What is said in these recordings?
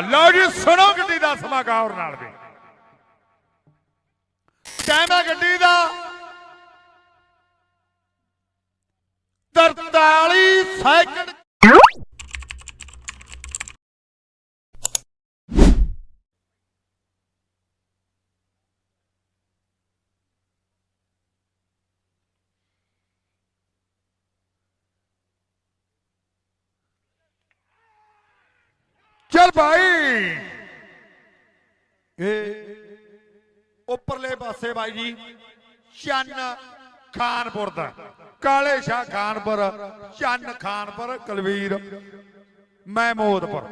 ਲਓ ਜੀ, ਸੁਣੋ ਗੱਡੀ ਦਾ ਸਮਾਂ ਗੌਰ ਨਾਲ ਵੀ। ਟਾਈਮ ਹੈ ਗੱਡੀ ਦਾ। 43 ਸੈਕਿੰਡ ਚੱਲ ਭਾਈ। ਇਹ ਉੱਪਰਲੇ ਪਾਸੇ ਬਾਈ ਜੀ ਚੰਨ ਖਾਨਪੁਰ ਦਾ। ਕਾਲੇ ਸ਼ਾਹ ਖਾਨਪੁਰ ਚੰਨ ਖਾਨਪੁਰ ਕਲਵੀਰ ਮਹਿਮੂਦਪੁਰ।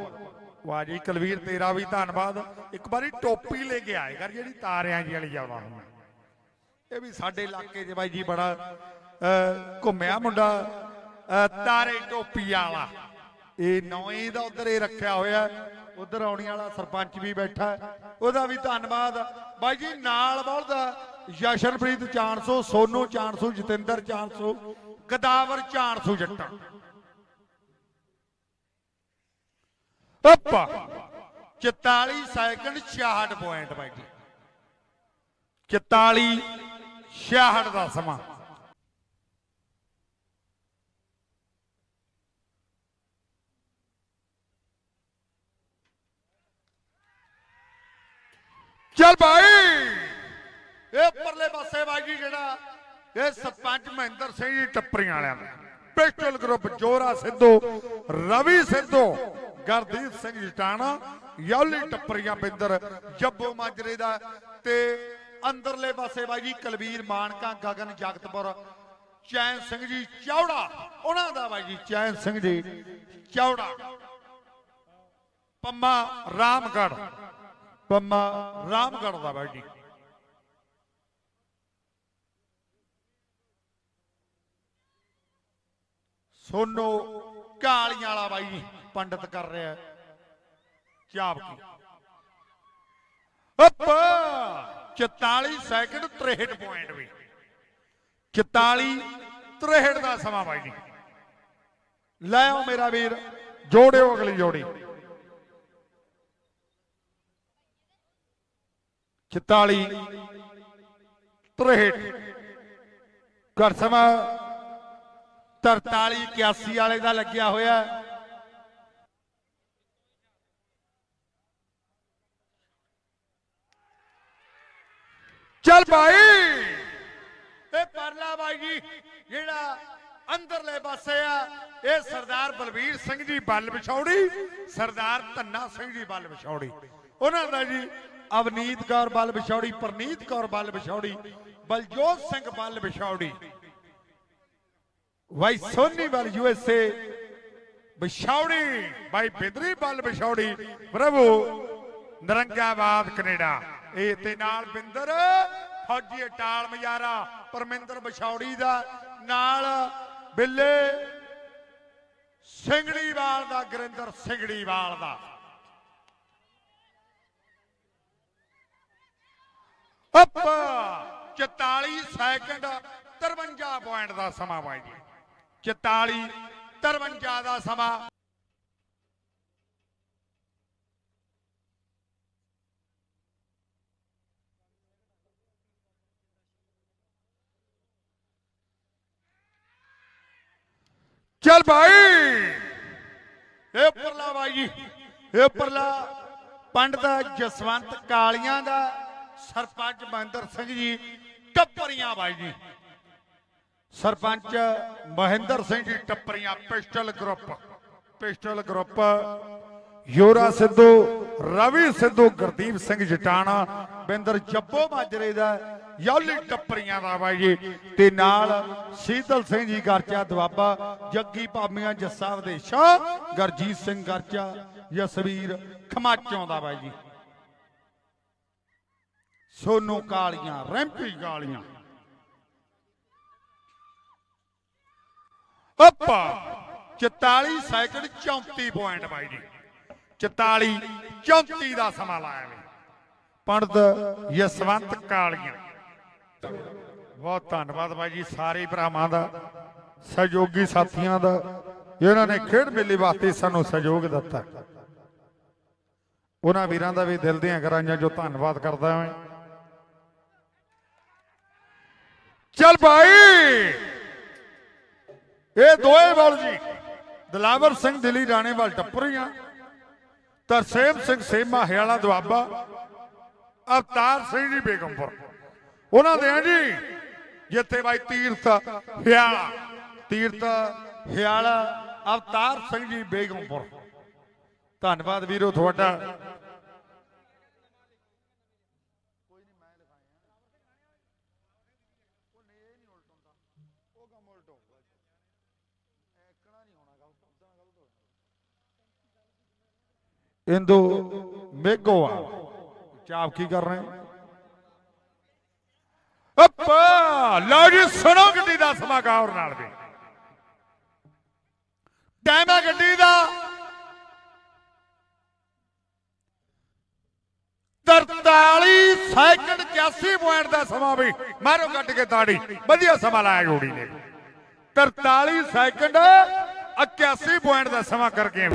ਵਾਹ ਜੀ ਕਲਵੀਰ ਤੇਰਾ ਵੀ ਧੰਨਵਾਦ। ਇੱਕ ਵਾਰੀ ਟੋਪੀ ਲੈ ਕੇ ਆਏ ਕਰ ਜਿਹੜੀ ਤਾਰਿਆਂ ਜੀ ਵਾਲੀ ਜਾਵਾ ਹੁੰਦਾ ਇਹ ਵੀ ਸਾਡੇ ਇਲਾਕੇ 'ਚ ਬਾਈ ਜੀ ਬੜਾ ਅਹ, ਘੁੰਮਿਆ ਮੁੰਡਾ ਤਾਰੇ ਟੋਪੀ ਵਾਲਾ। ਇਹ ਨੌਵੇਂ ਦਾ ਉਧਰ ਇਹ ਰੱਖਿਆ ਹੋਇਆ। ਉਧਰ ਆਉਣੀ ਵਾਲਾ ਸਰਪੰਚ ਵੀ ਬੈਠਾ ਉਹਦਾ ਵੀ ਧੰਨਵਾਦ। ਬਾਈ ਜੀ, ਨਾਲ ਬੋਲਦਾ ਜਸ਼ਨਪ੍ਰੀਤ ਚਾਣਸੋ, ਸੋਨੂ ਚਾਣਸੋ, ਜਤਿੰਦਰ ਚਾਣਸੋ ਗਦਾਵਰ ਚਾਣਸੋ ਜੱਟਾਂ। ਅੱਪਾ 44 ਸੈਕਿੰਡ 66 ਪੁਆਇੰਟ ਬਾਈ ਜੀ। 44 66 ਦਾ ਸਮਾਂ। ਚੱਲ ਭਾਈ ਇਹ ਪਰਲੇ ਪਾਸੇ ਬਾਜੀ ਜਿਹੜਾ ਇਹ ਸਰਪੰਚ ਮਹਿੰਦਰ ਸਿੰਘ ਜੀ ਟੱਪਰੀਆਂ ਵਾਲਿਆਂ ਦਾ। ਪਿਸਟਲ ਗਰੁੱਪ ਜੋਰਾ ਸਿੱਧੂ, ਰਵੀ ਸਿੱਧੂ, ਗਰਦੀਪ ਸਿੰਘ ਜਟਾਣਾ ਯੌਲੀ ਟੱਪਰੀਆਂ ਬਿੰਦਰ, ਜੱਬੋ ਮਾਜਰੇ ਦਾ ਤੇ ਅੰਦਰਲੇ ਪਾਸੇ ਬਾਈ ਜੀ ਕਲਵੀਰ ਮਾਨਕਾ, ਗਗਨ ਜਗਤਪੁਰ, ਚੈਨ ਸਿੰਘ ਜੀ ਚੌੜਾ, ਉਹਨਾਂ ਦਾ ਬਾਈ ਜੀ ਚੈਨ ਸਿੰਘ ਜੀ ਚੌੜਾ। ਪੰਮਾ ਰਾਮਗੜ੍ਹ। ਪੰਮਾ ਰਾਮਗੜ ਦਾ ਬਾਈ ਜੀ ਸੋਨੋ ਕਾਲੀਆਂ ਵਾਲਾ ਬਾਈ ਜੀ ਪੰਡਤ ਕਰ ਰਿਹਾ ਹੈ। ਚਾਪ ਅੱਪ 44 ਸੈਕਿੰਡ 63 ਪੁਆਇੰਟ ਵੀ। 44 63 ਦਾ ਸਮਾਂ ਬਾਈ ਜੀ। ਲੈ ਆਓ ਮੇਰਾ ਵੀਰ, ਜੋੜਿਓ ਅਗਲੀ ਜੋੜੀ। 44 63 ਘਰ ਸਮਾਂ 43 81 ਵਾਲੇ ਦਾ ਲੱਗਿਆ ਹੋਇਆ। ਚੱਲ ਭਾਈ। ਇਹ ਪਰਲਾ ਬਾਈ ਜੀ, ਜਿਹੜਾ ਅੰਦਰਲੇ ਪਾਸੇ ਆ, ਇਹ ਸਰਦਾਰ ਬਲਬੀਰ ਸਿੰਘ ਜੀ ਬੱਲ ਵਿਛੌੜੀ, ਸਰਦਾਰ ਧੰਨਾ ਸਿੰਘ ਜੀ ਬੱਲ ਵਿਛੌੜੀ। ਉਹਨਾਂ ਦਾ ਜੀ ਅਵਨੀਤ ਕੌਰ ਬਲ ਵਿਛੌੜੀ, ਪ੍ਰਨੀਤ ਕੌਰ ਬਲ ਵਿਛੌੜੀ, ਬਲਜੋਤ ਸਿੰਘ ਬਲ ਵਿਛੌੜੀ। ਵਾਈ ਸੋਨੀ ਬੱਲ ਯੂਐਸਏ ਵਿਛੌੜੀ ਬਾਈ ਬਿੰਦਰੀ ਬੱਲ ਵਿਛੌੜੀ। ਪ੍ਰਭੂ, ਨਰੰਗਾਬਾਦ, ਕੈਨੇਡਾ। ਇਹ ਤੇ ਨਾਲ ਬਿੰਦਰ, ਫੌਜੀ ਅਟਾਲ ਮਜਾਰਾ, ਪਰਮਿੰਦਰ ਵਿਛੌੜੀ ਦਾ, ਨਾਲ ਬਿੱਲੇ ਸਿੰਘੜੀਵਾਲ ਦਾ, ਗੁਰਿੰਦਰ ਸਿੰਘੜੀਵਾਲ ਦਾ। ਅੱਪ 44 ਸੈਕਿੰਡ 53 ਪੁਆਇੰਟ ਦਾ ਸਮਾਂ ਬਾਈ ਜੀ। 44 53 ਦਾ ਸਮਾਂ। ਚੱਲ ਭਾਈ ਇਹ ਉੱਪਰਲਾ ਬਾਈ ਜੀ। ਇਹ ਉੱਪਰਲਾ ਪੰਡਤ ਜਸਵੰਤ ਕਾਲੀਆਂ ਦਾ। ਸਰਪੰਚ ਮਹਿੰਦਰ ਸਿੰਘ ਜੀ, ਟੱਪਰੀਆਂ ਬਾਈ ਜੀ। Sarpanch Mahinder Singh ji, Tappariyan, pistol group. Pistol group, Jora Sidhu, Ravi Sidhu, Gurdeep Singh Jatana, Binder Jabbo ਮਾਜਰੇ ਦਾ, ਯੌਲੀ ਟੱਪਰੀਆਂ ਦਾ ਬਾਈ ਜੀ। ਤੇ ਨਾਲ ਸੀਤਲ ਸਿੰਘ ਜੀ ਗਰਚਾ ਦਵਾਬਾ ਜੱਗੀ ਭਾਮੀਆਂ, ਜੱਸਾ ਵਿਦੇਸ਼ਾ, ਗਰਜੀਤ ਸਿੰਘ ਗਰਚਾ ਜਸਵੀਰ ਖਮਾਚੋਂ ਦਾ ਬਾਈ ਜੀ। ਸੋਨੂ ਕਾਲੀਆਂ, ਰੈਂਪੀ ਕਾਲੀਆਂ। ਅੱਪਾ 44 ਸੈਕਿੰਡ 34 ਪੁਆਇੰਟ ਬਾਈ ਜੀ। 44 34 ਦਾ ਸਮਾਂ ਲਾਇਆ ਵੀ। ਪੰਡਤ ਯਸਵੰਤ ਕਾਲੀਆਂ। ਬਹੁਤ ਧੰਨਵਾਦ ਬਾਈ ਜੀ ਸਾਰੇ ਭਰਾਵਾਂ ਦਾ, ਸਹਿਯੋਗੀ ਸਾਥੀਆਂ ਦਾ, ਜਿਨ੍ਹਾਂ ਨੇ ਖੇਡ ਮੇਲੇ ਵਾਸਤੇ ਸਾਨੂੰ ਸਹਿਯੋਗ ਦਿੱਤਾ। ਉਹਨਾਂ ਵੀਰਾਂ ਦਾ ਵੀ ਦਿਲ ਦੀਆਂ ਗਰਾਈਆਂ ਜੋ ਧੰਨਵਾਦ ਕਰਦਾ ਹਾਂ ਚੱਲ ਭਾਈ। ਇਹ ਦੋਏ ਵੱਲ ਜੀ, ਦਲਾਵਰ ਸਿੰਘ, ਦਿੱਲੀ ਰਾਣੇ ਵੱਲ ਟੱਪ ਰਹੀਆਂ ਤਰਸੇਮ ਸਿੰਘ, ਸੇਮਾ, ਹਿਆਲਾ, ਦੁਆਬਾ, ਅਵਤਾਰ ਸਿੰਘ ਜੀ, ਬੇਗਮਪੁਰ। ਉਹਨਾਂ ਦੇ ਆ ਜੀ, ਜਿੱਥੇ ਬਾਈ ਤੀਰਥ ਹਿਆਲਾ ਤੀਰਥ, ਹਿਆਲਾ, ਅਵਤਾਰ ਸਿੰਘ ਜੀ, ਬੇਗਮਪੁਰ। ਧੰਨਵਾਦ ਵੀਰੋ ਤੁਹਾਡਾ। ਇੰਦੂ ਮੇਗੋਆ ਚਾਪ ਕੀ ਕਰ ਰਹੇ? ਅੱਪਾ! ਲਓ ਜੀ, ਸੁਣੋ ਗੱਡੀ ਦਾ ਸਮਾਂ ਗੌਰ ਨਾਲ ਵੀ। ਟਾਈਮ ਹੈ ਗੱਡੀ ਦਾ। 43 ਸੈਕਿੰਡ 81 ਪੁਆਇੰਟ ਦਾ ਸਮਾਂ ਵੀ ਮਾਰੋ ਕੱਟ ਕੇ ਤਾੜੀ। ਵਧੀਆ ਸਮਾਂ ਲਾਇਆ ਜੋੜੀ ਨੇ। 43 ਸੈਕਿੰਡ 81 ਪੁਆਇੰਟ ਦਾ ਸਮਾਂ ਕਰਕੇ